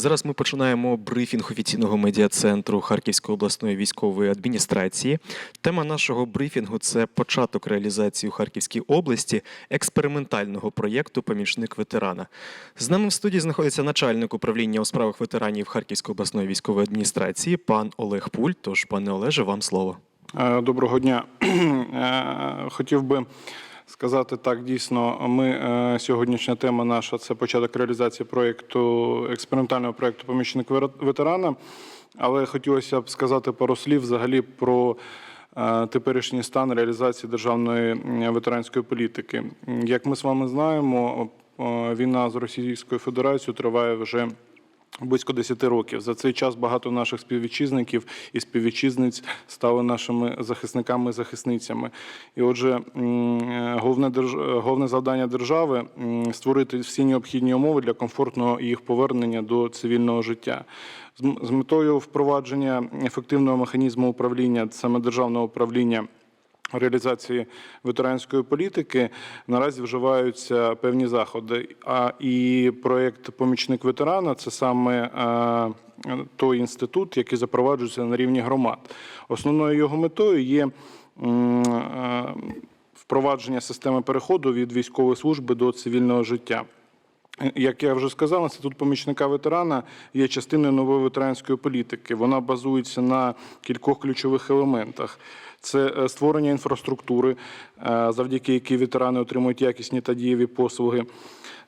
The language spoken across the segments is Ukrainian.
Зараз ми починаємо брифінг офіційного медіа-центру Харківської обласної військової адміністрації. Тема нашого брифінгу це початок реалізації у Харківській області експериментального проєкту Помічник ветерана. З нами в студії знаходиться начальник управління у справах ветеранів Харківської обласної військової адміністрації, пан Олег Пуль. Тож, пане Олеже, вам слово. Е, Доброго дня. Е, Хотів би сказати так, дійсно, ми е, сьогоднішня тема наша це початок реалізації проєкту експериментального проєкту Помічник ветерана. Але хотілося б сказати пару слів взагалі про е, теперішній стан реалізації державної ветеранської політики. Як ми з вами знаємо, війна з Російською Федерацією триває вже близько 10 років. За цей час багато наших співвітчизників і співвітчизниць стали нашими захисниками і захисницями. І отже, е, головне, держ- головне завдання держави створити всі необхідні умови для комфортного їх повернення до цивільного життя. З метою впровадження ефективного механізму управління, саме державного управління реалізації ветеранської політики наразі вживаються певні заходи. А і проєкт Помічник ветерана це саме е, той інститут, який запроваджується на рівні громад. Основною його метою є е, впровадження системи переходу від військової служби до цивільного життя. Як я вже сказав, інститут помічника ветерана є частиною нової ветеранської політики. Вона базується на кількох ключових елементах. Це е, створення інфраструктури, е, завдяки якій ветерани отримують якісні та дієві послуги.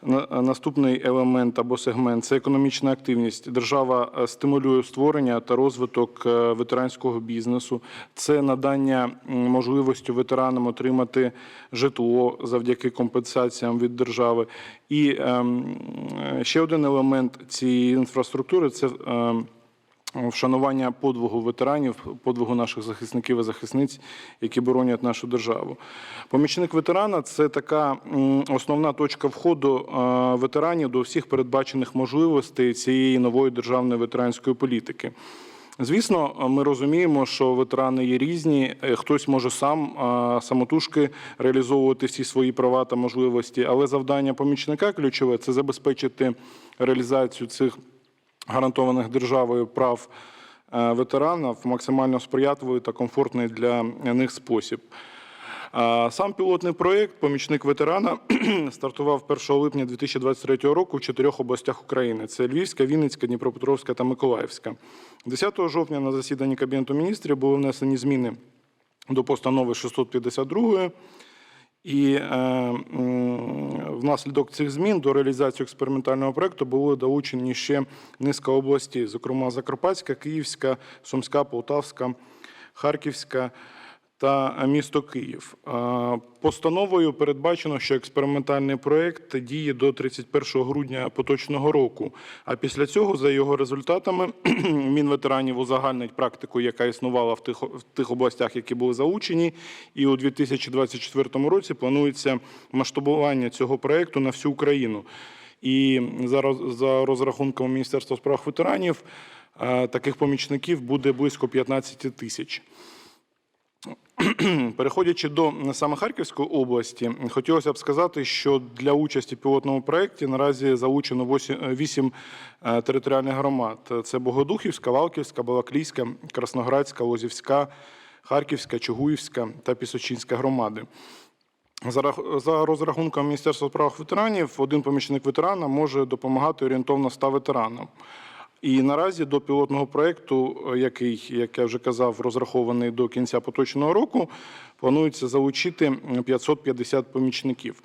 Е, Наступний елемент або сегмент це економічна активність. Держава стимулює створення та розвиток ветеранського бізнесу. Це надання можливості ветеранам отримати житло завдяки компенсаціям від держави. І ем, ще один елемент цієї інфраструктури це. Вшанування подвигу ветеранів, подвигу наших захисників і захисниць, які боронять нашу державу. Помічник ветерана це така основна точка входу е, ветеранів до всіх передбачених можливостей цієї нової державної ветеранської політики. Звісно, ми розуміємо, що ветерани є різні. Е, Хтось може сам е, самотужки реалізовувати всі свої права та можливості, але завдання помічника ключове це забезпечити реалізацію цих гарантованих державою прав е, ветерана в максимально сприятливий та комфортний для них спосіб. Сам пілотний проєкт Помічник ветерана стартував 1 липня 2023 року в чотирьох областях України: це Львівська, Вінницька, Дніпропетровська та Миколаївська. 10 жовтня на засіданні Кабінету міністрів були внесені зміни до постанови 652 і е, внаслідок цих змін до реалізації експериментального проекту були долучені ще низка областей, зокрема Закарпатська, Київська, Сумська, Полтавська, Харківська та місто Київ. Е, Постановою передбачено, що експериментальний проект діє до 31 грудня поточного року. А після цього, за його результатами, Мінветеранів узагальнить практику, яка існувала в тих, в тих областях, які були заучені. І у 2024 році планується масштабування цього проекту на всю Україну. І зараз за розрахунками Міністерства справ ветеранів, е, таких помічників буде близько 15 тисяч. Переходячи до саме Харківської області, хотілося б сказати, що для участі в пілотному проєкті наразі залучено 8 територіальних громад. Це Богодухівська, Валківська, Балаклійська, Красноградська, Лозівська, Харківська, Чугуївська та Пісочинська громади. За рах- розрахунком Міністерства справ ветеранів, один помічник ветерана може допомагати орієнтовно 100 ветеранам. І наразі до пілотного проєкту, е, який, як я вже казав, розрахований до кінця поточного року, планується залучити 550 помічників.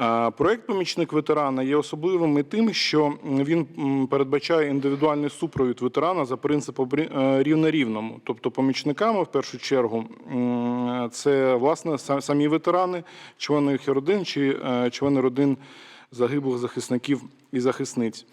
Е, Проєкт Помічник ветерана є особливим і тим, що він передбачає індивідуальний супровід ветерана за принципом е, рівне рівному. Тобто помічниками в першу чергу це власне самі ветерани, члени їх родин чи члени родин загиблих захисників і захисниць.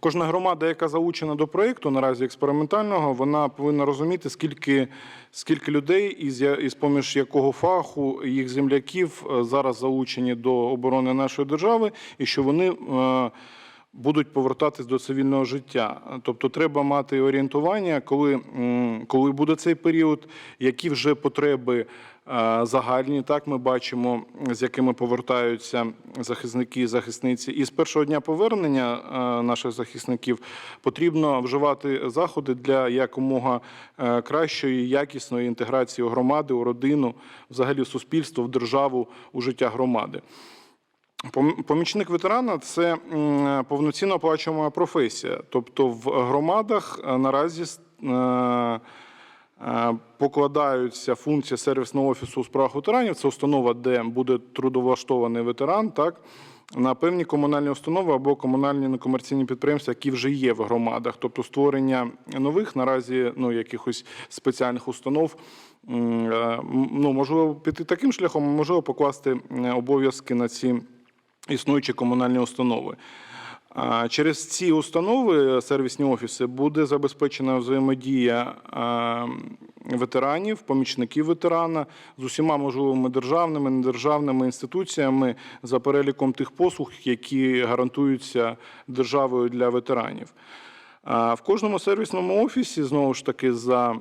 Кожна громада, яка залучена до проєкту наразі експериментального, вона повинна розуміти, скільки, скільки людей, із, із поміж якого фаху їх земляків е, зараз залучені до оборони нашої держави, і що вони е, будуть повертатись до цивільного життя. Тобто треба мати орієнтування, коли, коли буде цей період, які вже потреби загальні. Так ми бачимо, з якими повертаються захисники і захисниці. І з першого дня повернення е, наших захисників потрібно вживати заходи для якомога е, кращої, якісної інтеграції у громади, у родину, взагалі в суспільство, в державу, у життя громади. Помічник ветерана це повноцінно оплачувана професія. Тобто в громадах е, наразі е, е, покладаються функції сервісного офісу у справах ветеранів. Це установа, де буде трудовлаштований ветеран, так на певні комунальні установи або комунальні некомерційні підприємства, які вже є в громадах. Тобто створення нових наразі ну, якихось спеціальних установ. е, Ну, можливо, піти таким шляхом, можливо, покласти е, обов'язки на ці існуючі комунальні установи. Через ці установи, сервісні офіси, буде забезпечена взаємодія ветеранів, помічників ветерана з усіма можливими державними, недержавними інституціями за переліком тих послуг, які гарантуються державою для ветеранів. В кожному сервісному офісі знову ж таки за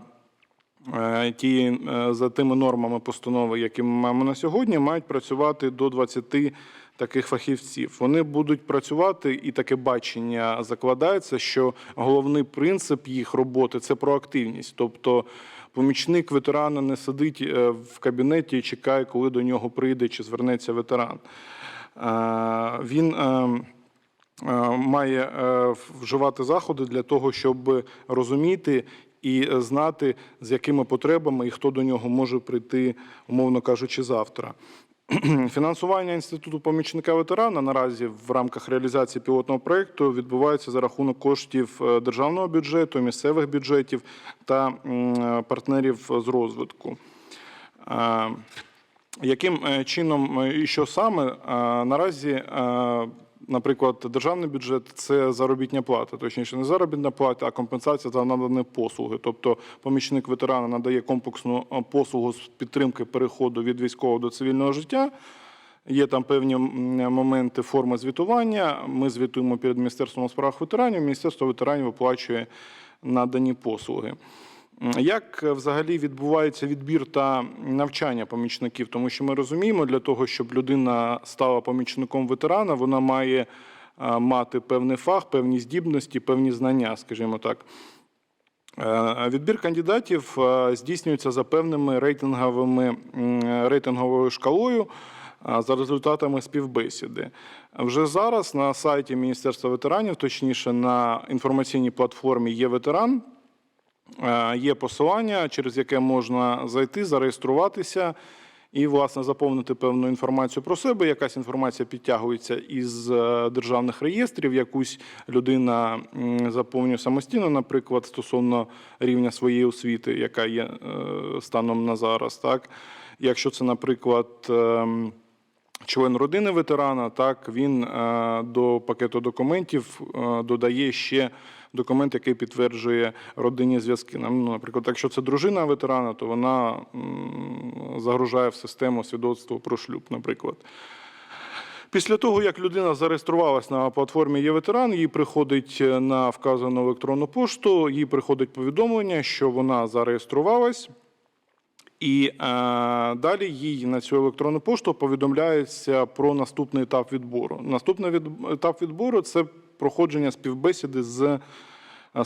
Е, ті, е, за тими нормами постанови, які ми маємо на сьогодні, мають працювати до 20 таких фахівців. Вони будуть працювати, і таке бачення закладається, що головний принцип їх роботи це проактивність. Тобто помічник ветерана не сидить е, в кабінеті і чекає, коли до нього прийде чи звернеться ветеран. Е, Він е, має вживати заходи для того, щоб розуміти і знати, з якими потребами і хто до нього може прийти, умовно кажучи, завтра. Фінансування інституту помічника ветерана наразі в рамках реалізації пілотного проєкту відбувається за рахунок коштів е, державного бюджету, місцевих бюджетів та е, партнерів з розвитку. Е, яким чином і що саме наразі, наприклад, державний бюджет це заробітня плата, точніше, не заробітна плата, а компенсація за надані послуги. Тобто, помічник ветерана надає комплексну послугу з підтримки переходу від військового до цивільного життя. Є там певні моменти форми звітування. Ми звітуємо перед міністерством у справах ветеранів. Міністерство ветеранів оплачує надані послуги. Як е, взагалі відбувається відбір та навчання помічників? Тому що ми розуміємо, для того, щоб людина стала помічником ветерана, вона має е, мати певний фах, певні здібності, певні знання, скажімо так. Е, Відбір кандидатів здійснюється за певними рейтинговими рейтинговою шкалою за результатами співбесіди. Вже зараз на сайті Міністерства ветеранів, точніше на інформаційній платформі є ветеран. Е, Є посилання, через яке можна зайти, зареєструватися і, власне, заповнити певну інформацію про себе. Якась інформація підтягується із е, державних реєстрів, якусь людина заповнює самостійно, наприклад, стосовно рівня своєї освіти, яка є е, станом на зараз. Так? Якщо це, наприклад, ем, член родини ветерана, так він до пакету документів додає ще документ, який підтверджує родинні зв'язки. Ну, наприклад, якщо це дружина ветерана, то вона загружає в систему свідоцтво про шлюб, наприклад. Після того, як людина зареєструвалась на платформі є ветеран, їй приходить е, на вказану електронну пошту, їй приходить повідомлення, що вона зареєструвалась. І е, далі їй на цю електронну пошту повідомляється про наступний етап відбору. Наступний від, етап відбору це проходження співбесіди з е,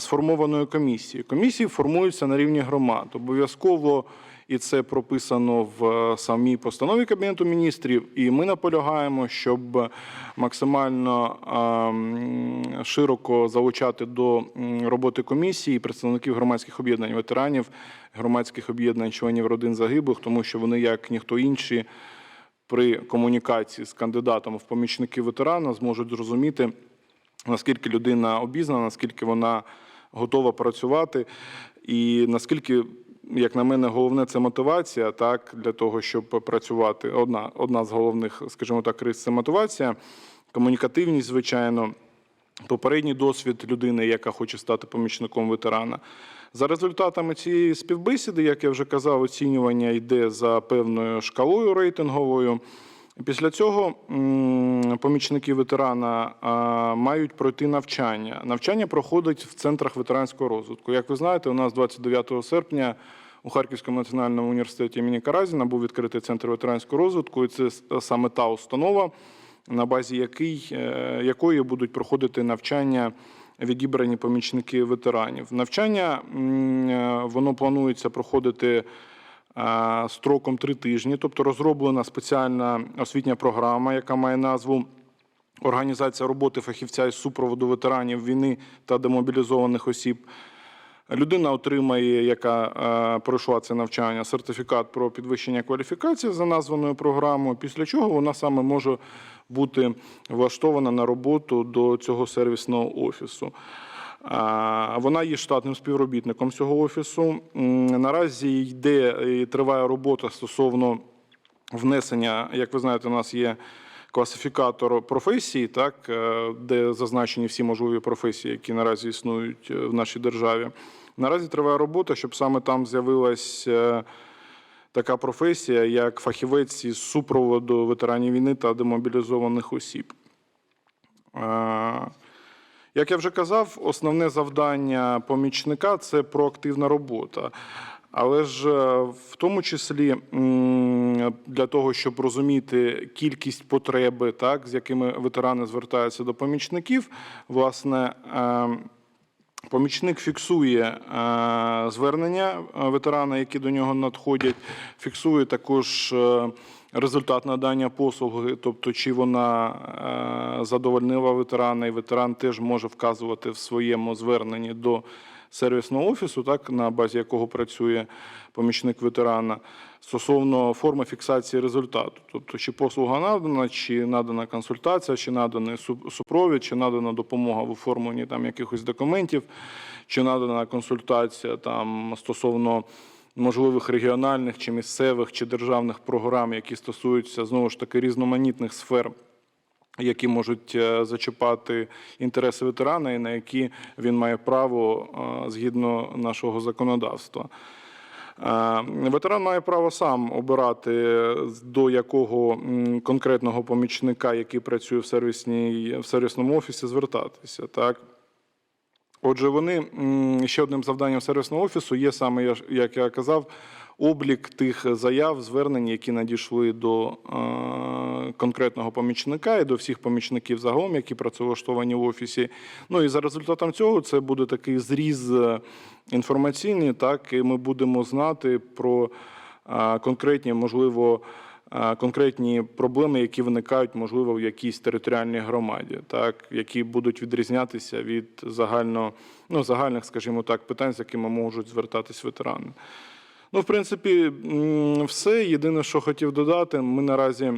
сформованою комісією. Комісії формуються на рівні громад. Обов'язково і це прописано в е, самій постанові Кабінету міністрів. І ми наполягаємо, щоб максимально ем, широко залучати до роботи комісії представників громадських об'єднань ветеранів, громадських об'єднань членів родин загиблих, тому що вони, як ніхто інші, при комунікації з кандидатом в помічники ветерана зможуть зрозуміти, наскільки людина обізнана, наскільки вона готова працювати, і наскільки, як на мене, головне це мотивація, так для того, щоб працювати. Одна, одна з головних, скажімо так, рис це мотивація, комунікативність, звичайно. Попередній досвід людини, яка хоче стати помічником ветерана. За результатами цієї співбесіди, як я вже казав, оцінювання йде за певною шкалою рейтинговою. Після цього помічники ветерана мають пройти навчання. Навчання проходить в центрах ветеранського розвитку. Як ви знаєте, у нас 29 серпня у Харківському національному університеті імені Каразіна був відкритий центр ветеранського розвитку, і це саме та установа, на базі який, е, якої будуть проходити навчання відібрані помічники ветеранів. Навчання е, воно планується проходити строком три тижні, тобто розроблена спеціальна освітня програма, яка має назву Організація роботи фахівця із супроводу ветеранів війни та демобілізованих осіб. Людина отримає, яка пройшла це навчання, сертифікат про підвищення кваліфікації за названою програмою, після чого вона саме може бути влаштована на роботу до цього сервісного офісу. Вона є штатним співробітником цього офісу. Наразі йде і триває робота стосовно внесення, як ви знаєте, у нас є класифікатор професій, так, е, де зазначені всі можливі професії, які наразі існують е, в нашій державі. Наразі триває робота, щоб саме там з'явилась е, така професія, як фахівець із супроводу ветеранів війни та демобілізованих осіб. Як я вже казав, основне завдання помічника це проактивна робота. Але ж е, в тому числі для того, щоб розуміти кількість потреби, так, з якими ветерани звертаються до помічників, власне, е, Помічник фіксує е, звернення ветерана, які до нього надходять, фіксує також результат надання послуги, тобто чи вона е, задовольнила ветерана, і ветеран теж може вказувати в своєму зверненні до сервісного офісу, так на базі якого працює помічник ветерана, стосовно форми фіксації результату, тобто чи послуга надана, чи надана консультація, чи наданий су- супровід, чи надана допомога в оформленні там якихось документів, чи надана консультація там стосовно можливих регіональних чи місцевих чи державних програм, які стосуються знову ж таки різноманітних сфер які можуть е, зачіпати інтереси ветерана і на які він має право е, згідно нашого законодавства. Е, Ветеран має право сам обирати, до якого конкретного помічника, який працює в, сервісній, в сервісному офісі, звертатися. Так? Отже, вони ще одним завданням сервісного офісу є саме, як я казав, облік тих заяв, звернень, які надійшли до е, конкретного помічника і до всіх помічників загалом, які працевлаштовані в офісі. Ну і за результатом цього це буде такий зріз е, інформаційний, так і ми будемо знати про е, конкретні, можливо. Конкретні проблеми, які виникають, можливо, в якійсь територіальній громаді, так які будуть відрізнятися від загально, ну, загальних, скажімо так, питань, з якими можуть звертатись ветерани. Ну, в принципі, все. Єдине, що хотів додати, ми наразі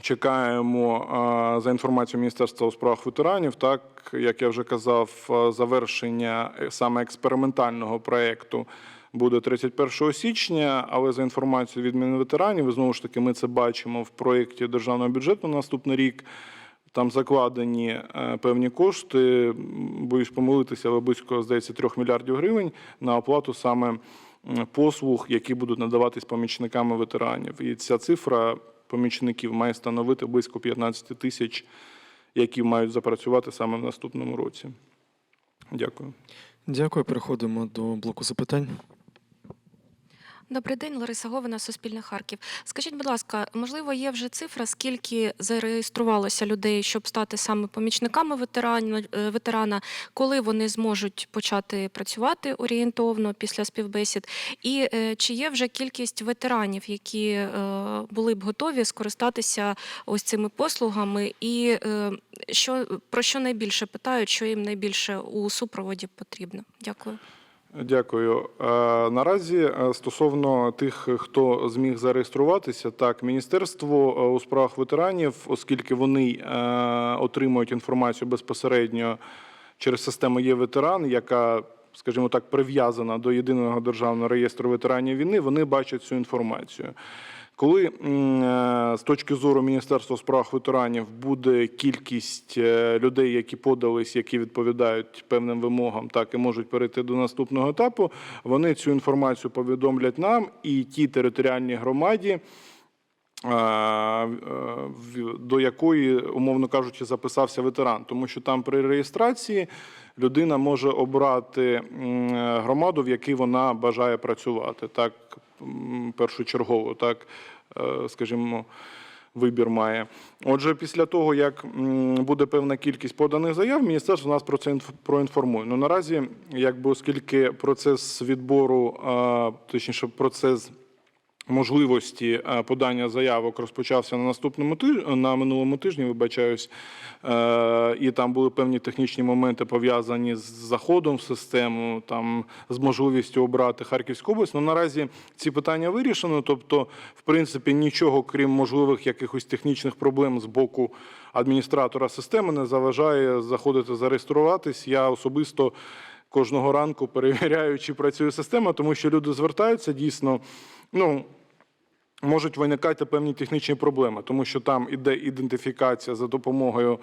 чекаємо за інформацією Міністерства у справах ветеранів, так як я вже казав, завершення е, саме експериментального проєкту буде 31 січня. Але за інформацією від Мінветеранів, знову ж таки, ми це бачимо в проєкті державного бюджету на наступний рік. Там закладені е, певні кошти, боюсь помилитися, але близько, здається, 3 мільярдів гривень на оплату саме послуг, які будуть надаватись помічниками ветеранів. І ця цифра помічників має становити близько 15 тисяч, які мають запрацювати саме в наступному році. Дякую. Дякую. Переходимо до блоку запитань. Добрий день, Лариса Говина, Суспільне Харків. Скажіть, будь ласка, можливо, є вже цифра, скільки зареєструвалося людей, щоб стати саме помічниками е, ветерана, коли вони зможуть почати працювати орієнтовно після співбесід? І е, чи є вже кількість ветеранів, які е, були б готові скористатися ось цими послугами? І що про що найбільше питають, що їм найбільше у супроводі потрібно? Дякую. Дякую. Е, Наразі е, стосовно тих, хто зміг зареєструватися, так міністерство е, у справах ветеранів, оскільки вони отримують інформацію безпосередньо через систему є ветеран, яка, скажімо так, прив'язана до єдиного державного реєстру ветеранів війни, вони бачать цю інформацію. Коли е, з точки зору Міністерства справ ветеранів буде кількість е, людей, які подались, які відповідають певним вимогам, так і можуть перейти до наступного етапу, вони цю інформацію повідомлять нам, і ті територіальні громаді, до якої, умовно кажучи, записався ветеран. Тому що там при реєстрації людина може обрати громаду, в якій вона бажає працювати. Так, першочергово, так, е, скажімо, вибір має. Отже, після того, як буде певна кількість поданих заяв, міністерство нас про це інф- проінформує. Ну наразі, якби оскільки процес відбору, точніше, процес можливості е, подання заявок розпочався на наступному тиж... на минулому тижні, вибачаюсь, е, і там були певні технічні моменти пов'язані з заходом в систему, там з можливістю обрати Харківську область. Ну наразі ці питання вирішено. Тобто, в принципі, нічого крім можливих якихось технічних проблем з боку адміністратора системи не заважає заходити зареєструватись. Я особисто. Кожного ранку перевіряю, чи працює система, тому що люди звертаються дійсно. Ну, можуть виникати певні технічні проблеми, тому що там іде ідентифікація за допомогою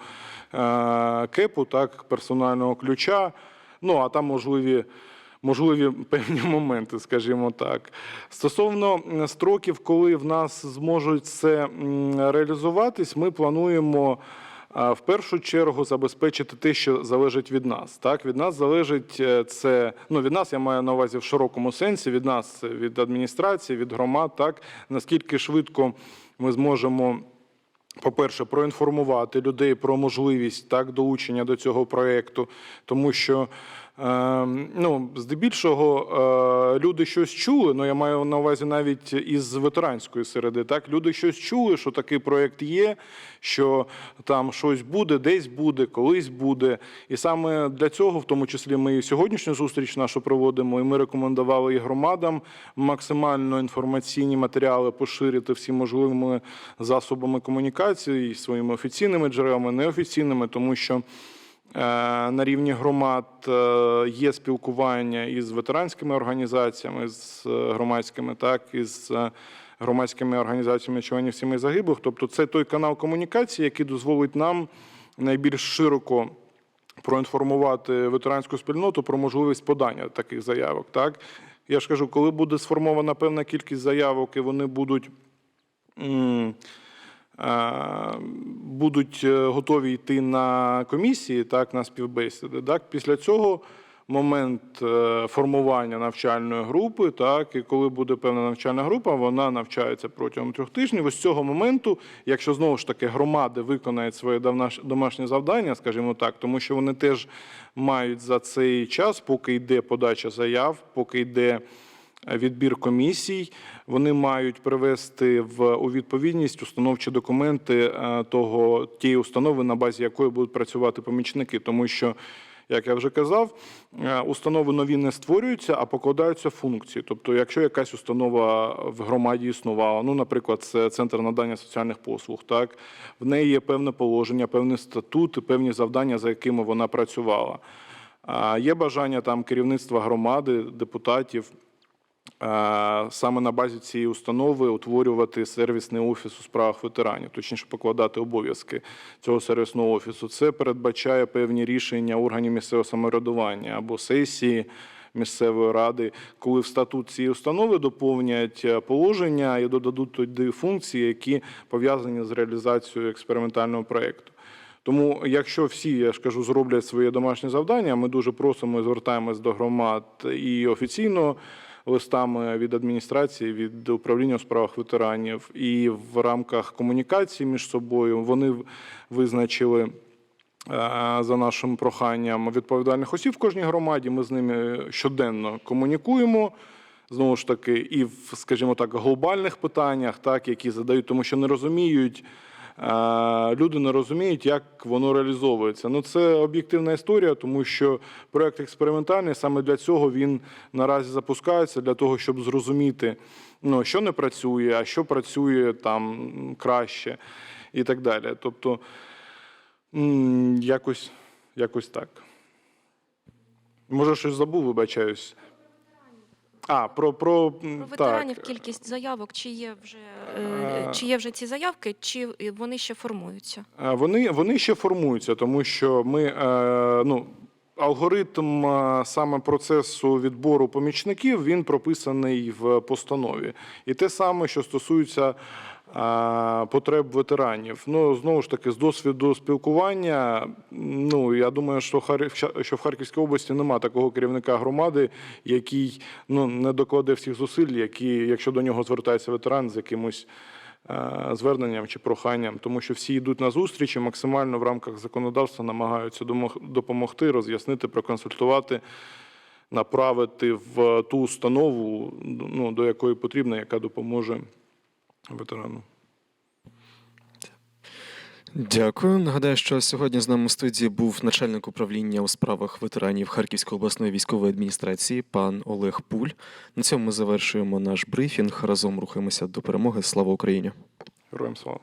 е, кепу, так, персонального ключа. Ну, а там можливі. Можливі певні моменти, скажімо так. Стосовно строків, коли в нас зможуть це реалізуватись, ми плануємо в першу чергу забезпечити те, що залежить від нас. Так, від нас залежить е, це. Ну від нас я маю на увазі в широкому сенсі. Від нас, від адміністрації, від громад. Так наскільки швидко ми зможемо. По-перше, проінформувати людей про можливість так долучення до цього проєкту, тому що ну, здебільшого е, люди щось чули. Ну я маю на увазі навіть із ветеранської середи. Так, люди щось чули, що такий проєкт є, що там щось буде, десь буде, колись буде. І саме для цього, в тому числі, ми і сьогоднішню зустріч нашу проводимо, і ми рекомендували і громадам максимально інформаційні матеріали поширити всі можливими засобами комунікації, своїми офіційними джерелами, неофіційними, тому що. Е, На рівні громад е, є спілкування із ветеранськими організаціями, з е, громадськими, так і з громадськими організаціями членів сімей загиблих. Тобто, це той канал комунікації, який дозволить нам найбільш широко проінформувати ветеранську спільноту про можливість подання таких заявок. Так я ж кажу, коли буде сформована певна кількість заявок, і вони будуть. Е, Будуть е, готові йти на комісії, так, на співбесіди. Так, після цього момент е, формування навчальної групи, так, і коли буде певна навчальна група, вона навчається протягом трьох тижнів. Ось з цього моменту, якщо знову ж таки громади виконають своє домашнє завдання, скажімо так, тому що вони теж мають за цей час, поки йде подача заяв, поки йде відбір комісій. Вони мають привести в у відповідність установчі документи е, того тієї установи, на базі якої будуть працювати помічники, тому що. Як я вже казав, е, установи нові не створюються, а покладаються функції. Тобто, якщо якась установа в громаді існувала, ну, наприклад, це центр надання соціальних послуг, так в неї є певне положення, певний статут, певні завдання, за якими вона працювала. Є бажання там керівництва громади, депутатів саме на базі цієї установи утворювати сервісний офіс у справах ветеранів, точніше покладати обов'язки цього сервісного офісу. Це передбачає певні рішення органів місцевого самоврядування або сесії. Місцевої ради, коли в статут цієї установи доповнять е, положення і додадуть туди функції, які пов'язані з реалізацією експериментального проєкту. Тому, якщо всі, я ж кажу, зроблять своє домашнє завдання, ми дуже просимо і звертаємось до громад і офіційно листами від адміністрації, від управління у справах ветеранів, і в рамках комунікації між собою вони визначили. е, За нашим проханням відповідальних осіб в кожній громаді. Ми з ними щоденно комунікуємо. Знову ж таки, і в, скажімо так, глобальних питаннях, так, які задають, тому що не розуміють, е, люди не розуміють, як воно реалізовується. Ну, це об'єктивна історія, тому що проект експериментальний саме для цього він наразі запускається, для того, щоб зрозуміти, ну, що не працює, а що працює там краще і так далі. Тобто, якось, якось так. Може, щось забув, вибачаюсь. А, про, про, Про ветеранів так. кількість заявок, чи є вже а, чи є вже ці заявки, чи вони ще формуються? Е, Вони, вони ще формуються, тому що ми е, ну. Алгоритм е, саме процесу відбору помічників він прописаний в постанові. І те саме, що стосується потреб ветеранів. Ну, знову ж таки, з досвіду спілкування, ну, я думаю, що, що в Харківській області немає такого керівника громади, який ну, не докладе всіх зусиль, які, якщо до нього звертається ветеран з якимось е, зверненням чи проханням, тому що всі йдуть на зустріч і максимально в рамках законодавства намагаються допомогти, роз'яснити, проконсультувати, направити в ту установу, ну, до якої потрібно, яка допоможе ветерану. Дякую. Нагадаю, що сьогодні з нами у студії був начальник управління у справах ветеранів Харківської обласної військової адміністрації, пан Олег Пуль. На цьому ми завершуємо наш брифінг. Разом рухаємося до перемоги. Слава Україні! Героям слава!